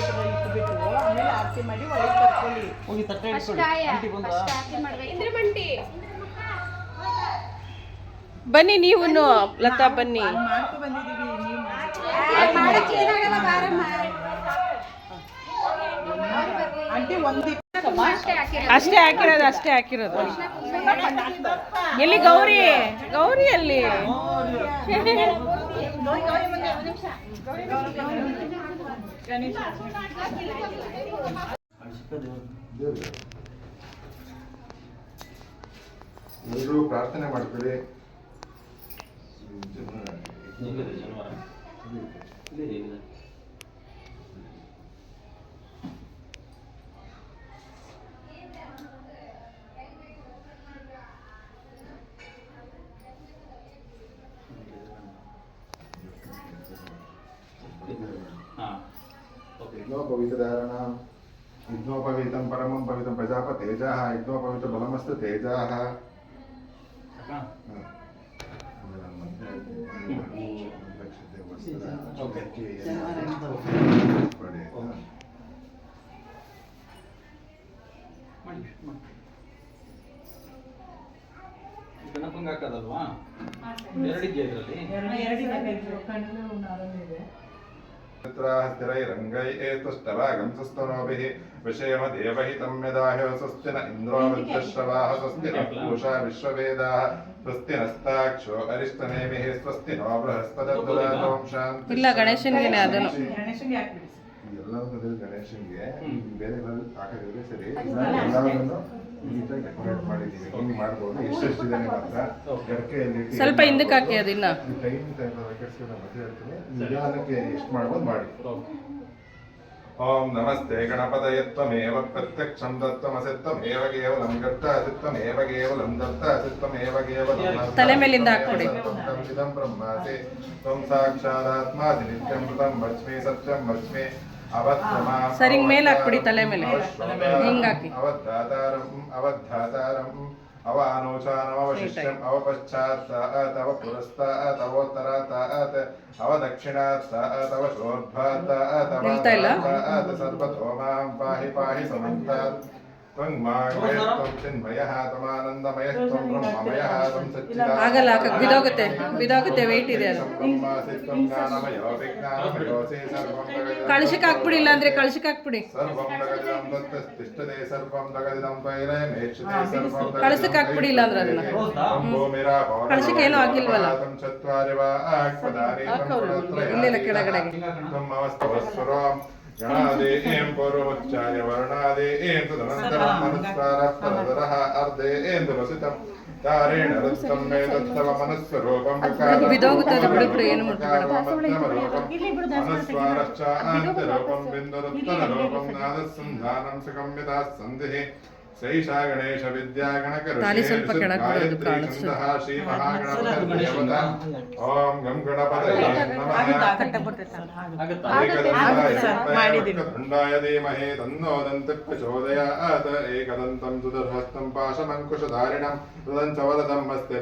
ಇಟ್ಬಿಟ್ಟು ಇಟ್ಬಿಟ್ಟು ಆಮೇಲೆ ಆರತಿ ಮಾಡಿ ಒಳಗೆ ಕರ್ಕೊಳ್ಳಿ ಹೋಗಿ ತಟ್ಟೆ ಇಟ್ಕೊಳ್ಳಿ. ಆಂಟಿ ಬಂದ ಫಸ್ಟ್ ಆರತಿ ಮಾಡ್ಬೇಕು. ಇಂದ್ರ ಬಂಟಿ ಬನ್ನಿ ನೀವು ಲತಾ ಬನ್ನಿ. ಅಲ್ಲಿ ಮಾಡ್ಕೊ ಬಂದಿದ್ದೀವಿ ನೀವು ಆಂಟಿ ಒಂದು ಅಷ್ಟೇ ಹಾಕಿರೋ ಅಷ್ಟೇ ಹಾಕಿರೋದು ಅಷ್ಟೇ ಹಾಕಿರೋದು. ಎಲ್ಲಿ ಗೌರಿ? ಗೌರಿ ಎಲ್ಲಿ? ಎಲ್ಲರೂ ಪ್ರಾರ್ಥನೆ ಮಾಡ್ಕೊಳ್ಳಿ ಹೇಗಿದೆ यज्ञोपवीतं परमं पवितं प्रजापतेजाः यज्ञोपवीतबलमस्तु तेजाः ಸಾಕಾ ಓಕೆ ಮಾಡಿ ಮಾಡಿ ಗಣಪಂಗೆ ಹಾಕೋದಲ್ವಾ ಎರಡಿದೆಯಾ ಇದರಲ್ಲಿ ಎರಡಿದೆ ಕಣ್ಣು ನಾರಲ್ಲಿದೆ स्थिरैरङ्गै एतुष्टवागंसस्तनोभिः विषयमदेवहितं यदाह्यो स्वस्ति न इन्द्रो वृद्धश्रवाः स्वस्ति न पूषा विश्ववेदाः स्वस्ति नस्ताक्षो अरिष्टनेमिः स्वस्ति नो बृहस्पतिर्दुरातों गणेशन् ಎಲ್ಲದಕ್ಕೂ ಗಣೇಶನ್ಗೆ. ಬೇರೆ ಹಾಕಿದ್ರೆ ಸರಿ ಎಲ್ಲವನ್ನು ನೀಟಾಗಿ ಡೆಕೋರೇಟ್ ಮಾಡಿದ್ದೀವಿ ಹಿಂಗೆ ಮಾಡ್ಬೋದು ಎಷ್ಟೆಷ್ಟಿದೆ ಮಾತ್ರ ಗರಿಕೆಯಲ್ಲಿ ಇಟ್ಟು ಸ್ವಲ್ಪ ಹಿಂದಕ್ಕೆ ಹಾಕಿ ಅದನ್ನ ಟೈಮ್ ಟೈಮ್ ಕೆಡ್ಸ್ಕೊಂಡು ಮತ್ತೆ ಹೇಳ್ತೀನಿ ನಿಧಾನಕ್ಕೆ ಎಷ್ಟು ಮಾಡ್ಬೋದು ಮಾಡಿ ಓಂ ನಮಸ್ತೆ ಗಣಪತಯ ತ್ವಮೇವ ಪ್ರತ್ಯಕ್ಷಂ ದತ್ತಮಸಿ ತ್ವಮೇವ ಕೇವಲಂ ಗರ್ತಾಸಿ ತ್ವಮೇವ ಕೇವಲಂ ದತ್ತ ತ್ವಮೇವ ಕೇವಲಂ ತಲೆ ಮೇಲಿಂದ ಹಾಕ್ಬಿಡಿ. ಇದಂ ಬ್ರಹ್ಮಾಸಿ ತ್ವಂ ಸಾಕ್ಷಾದಾತ್ಮಾಸಿ ನಿತ್ಯಂ ಮೃತಂ ವಚ್ಮಿ ಸತ್ಯಂ ವಚ್ಮಿ ಅವತ್ತಮ ಸರಿ, ಹಿಂಗ್ ಮೇಲ್ ಹಾಕ್ಬಿಡಿ ತಲೆ ಮೇಲೆ. ಹಿಂಗಾಕಿ. ಅವಧಾತಾರಂ ಅವಧಾತಾರಂ ಅವಾನೋಚಾನವಶಿಷ್ಯಂ ಅವಪಶ್ಚಾತ್ ತವ ಪುರಸ್ತಾತ್ ಅವೋತ್ತರಾತ್ ಅವದಕ್ಷಿಣಾತ್ ತವ ಶೋರ್ಧ್ವಾತ್ ತವ ನಿಲ್ತಾ ಇಲ್ಲ? ತಾತ್ ಸರ್ವತೋ ಮಾಂ ಪಾಹಿ ಪಾಹಿ ಸಮಂತಾತ್ ಆಗಲ್ಲ ಬಿದೋಗುತ್ತೆ ಬಿದೋಗುತ್ತೆ ವೆಯ್ಟ್ ಇದೆ ಅದು. ಕಳಶಕ್ಕೆ ಹಾಕ್ಬಿಡಿ ಇಲ್ಲ ಅಂದ್ರೆ ಕಳಶಕ್ಕೆ ಹಾಕ್ಬಿಡಿ ಕಳಶಕ್ಕೆ ಹಾಕ್ಬಿಡಿ. ಇಲ್ಲ ಅಂದ್ರೆ ಅದನ್ನ. ಕಳಶಕ್ಕೆ ಏನು ಆಗಿಲ್ವಲ್ಲ? ಇಲ್ಲ ಕೆಳಗಡೆಗೆ. गणादे एं पौरोमच्चार्य वर्णादे एं तदनन्तरं मनस्कारः परदरः अर्धे एं तुलसितम् तारेण रक्तं मे दत्तव मनस्वरूपं मनस्वारश्चान्तरूपं बिन्दुरुत्तररूपं नादसन्धानं सुगम्यताः सन्धिः ಸೈಷಾ ಗಣೇಶ ವಿದ್ಯಾ. ಶ್ರೀ ಮಹಾಗಣಪತಿ ಓಂ ಗಂ ಗಣಪತಯೇ ಧೀಮಹಿ ತನ್ನೋ ದಂತ ಪ್ರಚೋದಯಾತ್ ಏಕದಂತಂ ಸುದರ್ಹಸ್ತಂ ಪಾಶಮಂಕುಶಧಾರಿಣಂ ತದಂಚ ವರದಂ ಹಸ್ತೆ.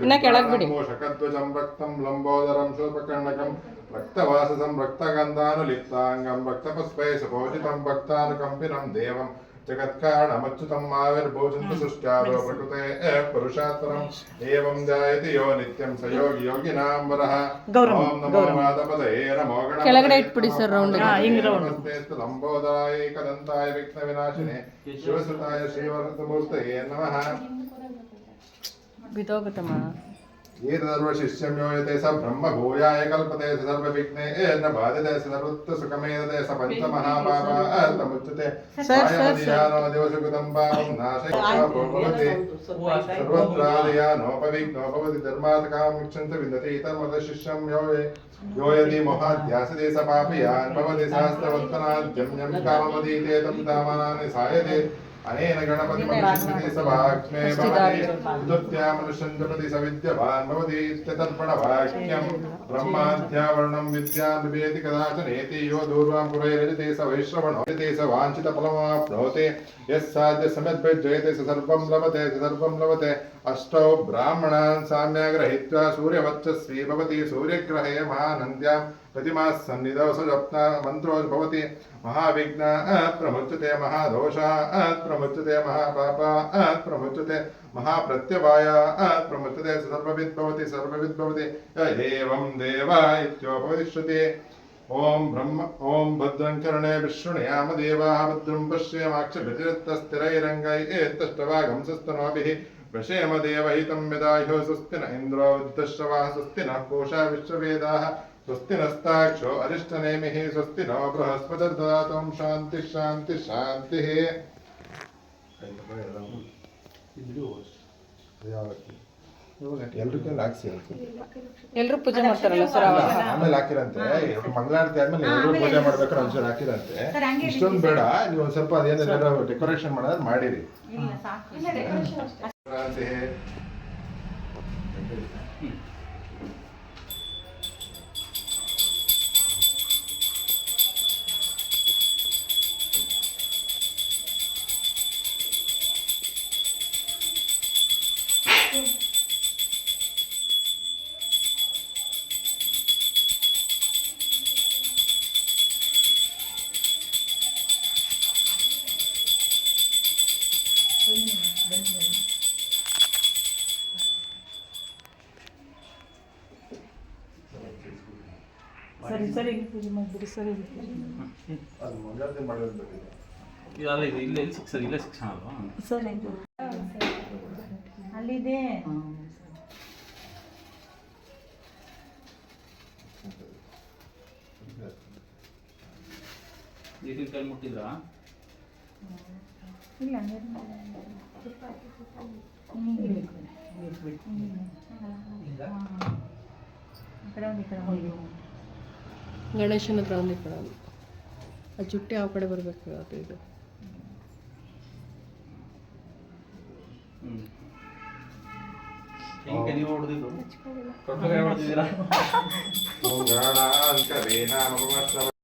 ಮೂಷಕಧ್ವಜಂ ರಕ್ತಂ ಲಂಬೋದರಂ ಶೂರ್ಪಕರ್ಣಕಂ ರಕ್ತವಾಸಸಂ ರಕ್ತಗಂಧಾನುಲಿಪ್ತಾಂಗಂ ರಕ್ತಪುಷ್ಪೈ ಸುಪೋಷಿತಂ ಭಕ್ತಾನುಕಂಪಿನಂ ದೇವಂ ಜಗತ್ಕಾರಣಮಚ್ಯುತಂ ಆವಿರ್ಭೂಷಂತು ಸೃಷ್ಟ್ಯಾದೋ ಪ್ರಕೃತೆ ಪುರುಷಾತ್ಪರಂ ಏವಂ ಜಾಯತಿ ಯೋ ನಿತ್ಯಂ ಸಯೋಗಿ ಯೋಗಿ ಯೋಗಿನಾಂ ಓಂ ನಮೋ ಗೌರಮ್ಮ. ಮಾಧಪತಯೇ ನಮೋ ಗಣಪತಯೇ ಕೆಳಗಡೆ ಇಟ್ಬಿಡಿ ಸರ್ ರೌಂಡ್ एतदर्वशिष्यम्योयते स ब्रह्मभूयाय कल्पते स सर्वविघ्ने न बाधते स सर्वत्वसुखमेदते स पञ्चमहापापार्थमुच्यते दिवसुकृतं पापं नाशयति सर्वत्रादयानोपविघ्नोपवति धर्मात्कां विक्षन्त विन्दति तमदशिष्यं योये। यो यदि मोहाध्यासते स पापयान् भवति सहस्रवत्तनाद्यम्यं कामवदीते तं दामानानि सायते। అనేన గణపతి మనుష్యపతి సవాక్ష్మే భవతి ఉదత్యా మనుష్యంతపతి సవిద్యవాన్ భవతి ఇత్యతర్పణ వాక్యం బ్రహ్మాధ్యావరణం విద్యా నివేది కదాచనేతి యో దూర్వాం కురైరజతే స వైశ్రవణో రజతే స వాంఛిత ఫలమాప్నోతే యస్సాధ్య సమిద్భిర్జయతే స సర్వం లభతే స సర్వం లభతే अष्टौ ब्राह्मणान् साम्याग्रहीत्वा सूर्यवच्चस्वी भवति सूर्यग्रहे महानन्द्यां प्रतिमाः सन्निधौ सजप्ना मन्त्रो भवति महाविघ्नात् प्रमुच्यते महादोषात् प्रमुच्यते महापापात् प्रमुच्यते महाप्रत्यवायात् प्रमुच्यते सर्वविद् भवति सर्वविद् भवति य एवं देव इत्योपदिश्यते ॐ ब्रह्म ॐ भद्रं कर्णे विष्णुयाम देवाः भद्रं पश्येमाक्षभिरस्तस्थिरैरङ्गैस्तष्टवागं सस्तनोभिः वशेम देवहितं यदाह्यो स्वस्ति न इन्द्रो वृद्धश्रवाः स्वस्ति नः कोशा विश्ववेदाः स्वस्ति नस्ताक्षो अरिष्टनेमिः स्वस्ति नो बृहस्पतिर्ददातुं शान्तिः शान्तिः शान्तिः ಎಲ್ರಿಗೂ ಹಾಕ್ಸಿ ಎಲ್ರು ಪೂಜೆ ಮಾಡ್ತಾರಲ್ಲ ಸರ್ ಅವಾಗ ಆಮೇಲೆ ಹಾಕಿರಂತೆ ಇದು ಮಂಗಳಾರತಿ ಆದ್ಮೇಲೆ ಎಲ್ಲರೂ ಪೂಜೆ ಮಾಡ್ಬೇಕಾದ್ರೆ ಒಂಚೂರು ಹಾಕಿರಂತೆ ಇಷ್ಟೊಂದು ಬೇಡ ನೀವು ಒಂದ್ ಸ್ವಲ್ಪ ಅದೇನಾದ್ರು ಡೆಕೋರೇಷನ್ ಮಾಡೋದ್ ಮಾಡಿರಿ unto him. ಸರಿ ಸರಿ. ಪೂಜೆ ಮಾಡ್ಬಿಡಿ ಸರಿ. ಅಲ್ಲ ಇದು ಇಲ್ಲೇ ಇಲ್ಲಿ ಶಿಕ್ಷಣ ಇಲ್ಲೇ ಶಿಕ್ಷಣ ಅಲ್ವಾ? ಸರಿ ಅಲ್ಲಿದೆ. ನೀರಿನ ಕೈ ಮುಟ್ಟಿದ್ರಾ? ಇಲ್ಲ ಆ ಕಡೆ ಒಂದು ಈ ಕಡೆ ಒಂದು ಆ ಚುಟ್ಟಿ ಯಾವ ಕಡೆ ಬರಬೇಕು ಅದು ಇದು. ನೀವು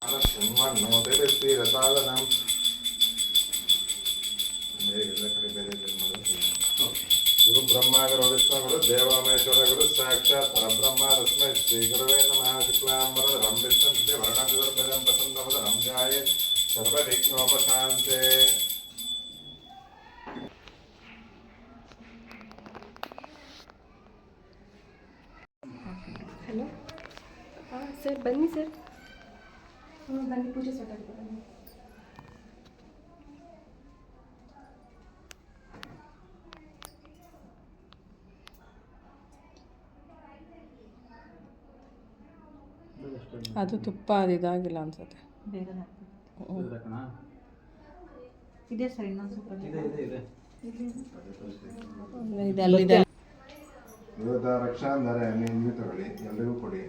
ಬ್ರಹ್ಮ ಗುರು ವಿಷ್ಣು ಗುರು ದೇವಮೇಶ್ವರ ಗುರು ಸಾಕ್ಷಾತ್ ಪರಬ್ರಹ್ಮ ತಸ್ಮೈ ಶ್ರೀ ಗುರುವೇ ನಮಃ ಶುಕ್ಲಾಂಬರಧರಂ ವಿಷ್ಣುಂ ವರ್ಣಂ ಚತುರ್ಭುಜಂ ಪ್ರಸನ್ನವದನಂ ಧ್ಯಾಯೇತ್ ಸರ್ವವಿಘ್ನೋಪಶಾಂತೆ ಹಲೋ ಹಾಂ ಸರ್ ಬನ್ನಿ ಸರ್ ಹ್ಞೂ ಬನ್ನಿ ಪೂಜೆ ಸ್ಟಾರ್ಟ್ ಆಗಿದೆ ಅದು ತುಪ್ಪ ಅದು ಇದಾಗಿಲ್ಲ ಅನ್ಸುತ್ತೆ. ಬೇಗ ಇದೆ ಕಣ? ಇದೆ ಸರ್ ಇನ್ನೊಂದು ಸ್ವಲ್ಪ ಇದೆ ಇದೆ ಇದೆ. ಇದು ಅಲ್ಲಿದೆ ಇವತ್ತ ರಕ್ಷಾಂಧರೆ ನೀವು ತಗೊಳ್ಳಿ. ಎಲ್ಲರಿಗೂ ಕೊಡಿ.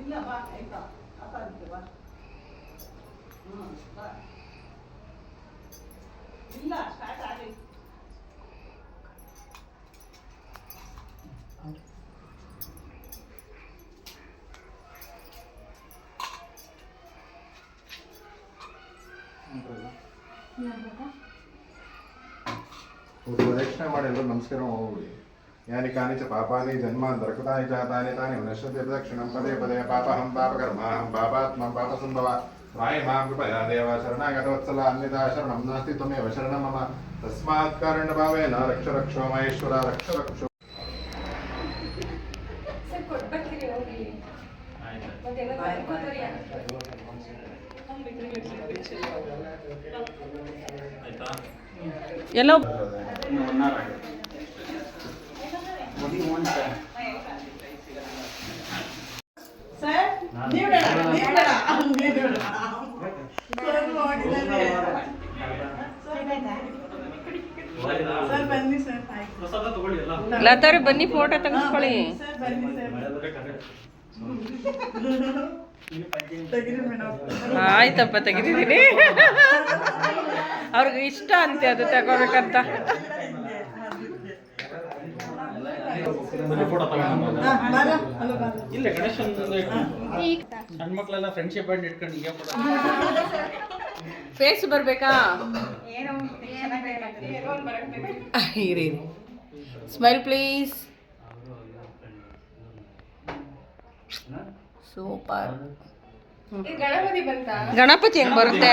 ಇಲ್ಲ ಬಾ ಆಯ್ತಾ? ಅಪ್ಪ ಅದಕ್ಕೆ ಬಾ. ಹ್ಞೂ ಬಾ. ಇಲ್ಲ ಸ್ಟಾರ್ಟ್ ಮಾಡಿ ಎಲ್ಲರೂ ನಮಸ್ಕಾರ ಹೋಗ್ಬಿಡಿ यानि कानिच पापानि जन्मान्तरकृतानि जातानि तानि नश्यते प्रदक्षिणं पदे पदे पापहं पापकर्माहं पापात्मं पापसम्भवा प्राय मां कृपया देव शरणागतवत्सला अन्यथा शरणं नास्ति त्वमेव शरणं मम तस्मात् कारणभावेन रक्ष रक्षो महेश्वर रक्ष रक्षो ఎలా ఉన్నారండి ಲತಾರಿ ಬನ್ನಿ ಫೋಟೋ ತೆಗೆಸ್ಕೊಳ್ಳಿ. ಆಯ್ತಪ್ಪ ತೆಗಿತಿದ್ದೀನಿ ಅವ್ರಿಗೆ ಇಷ್ಟ ಅಂತೆ ಅದು ತಗೋಬೇಕಂತ. ಫೋಟೋ ತಗೊಂಡು ಇಲ್ಲ ಗಣೇಶನ್ ಸಣ್ಣ ಮಕ್ಕಳೆಲ್ಲ ಫ್ರೆಂಡ್ಶಿಪ್ ಬ್ಯಾಂಡ್ ಇಟ್ಕೊಂಡು ಹಿಂಗೆ ಫೋಟೋ ಫೇಸ್ ಬರಬೇಕಾ? ಇರಿ ಸ್ಮೈಲ್ ಪ್ಲೀಸ್ ಸೂಪರ್ ಗಣಪತಿ ಹೆಂಗ್ ಬರುತ್ತೆ?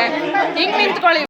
ಹಿಂಗ್ ನಿಂತ್ಕೊಳ್ಳಿ.